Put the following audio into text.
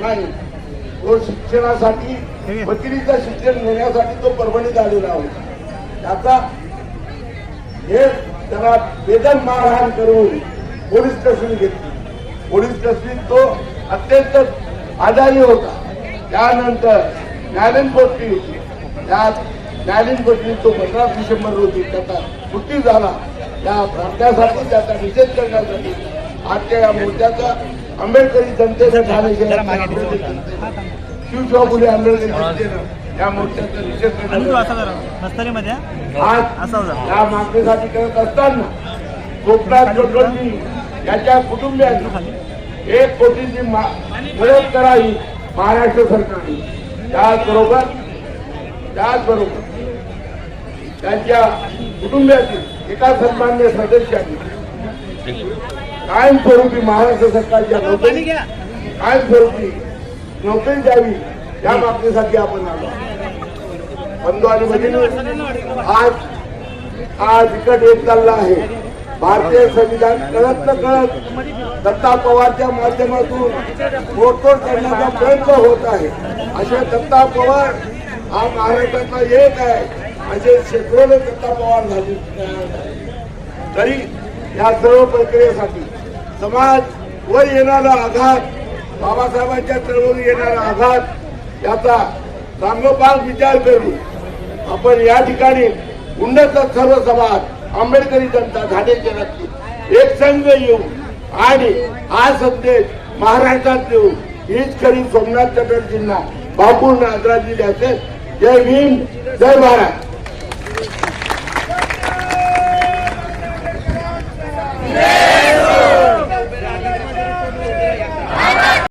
नाही. तो शिक्षणासाठी वकिलीचं शिक्षण घेण्यासाठी तो परभणीत आलेला होता. त्याचा हे त्याला बेदन मारहाण करून पोलीस कस्टडी घेतली. पोलीस कस्टडीत तो अत्यंत आजारी होता. त्यानंतर न्यायालयीन कोठडी होती. त्या न्यायालयीन कोठडीत तो पंधरा डिसेंबर रोजी त्याचा मृत्यू झाला. त्या त्यासाठी त्याचा निषेध करण्यासाठी आजच्या या मोर्चाचा आंबेडकरी ठाणे शहरातील शिवशाहू फुले आंबेडकरी या मोर्चाचा निषेध आज. या मागणीसाठी करत असताना कोकणात जोडणी याच्या कुटुंबियांनी एक कोटीची मदत करावी महाराष्ट्र सरकारने. त्याचबरोबर त्याचबरोबर त्यांच्या कुटुंबियातील एका सन्मान्य सदस्याने कायमस्वरूपी महाराष्ट्र सरकारच्या नोकरी कायमस्वरूपी नोकरी द्यावी या मागणीसाठी आपण आलो बंधू आणि भगिनी आज आज विकट येत चालला आहे. भारतीय संविधान कळत न कळत दत्ता पवारच्या माध्यमातून मोडतोड करण्याचा प्रयत्न होत आहे. असे दत्ता पवार हा महाराष्ट्रातला एक आहे. असे शेकडो दत्ता पवार झाले. तरी या सर्व प्रक्रियेसाठी समाज वर येणारा आघात बाबासाहेबांच्या चळवळी येणारा आघात याचा चांगोपांग विचार करून आपण या ठिकाणी उन्नत सर्व समाज आंबेडकरी जनता झाडेचे नक्की एक संघ येऊ आणि हा संदेश महाराष्ट्रात देऊ हीच खरी सोमनाथ चटर्जींना बापूंना आदरांजली असेल जय भीम जय महाराज.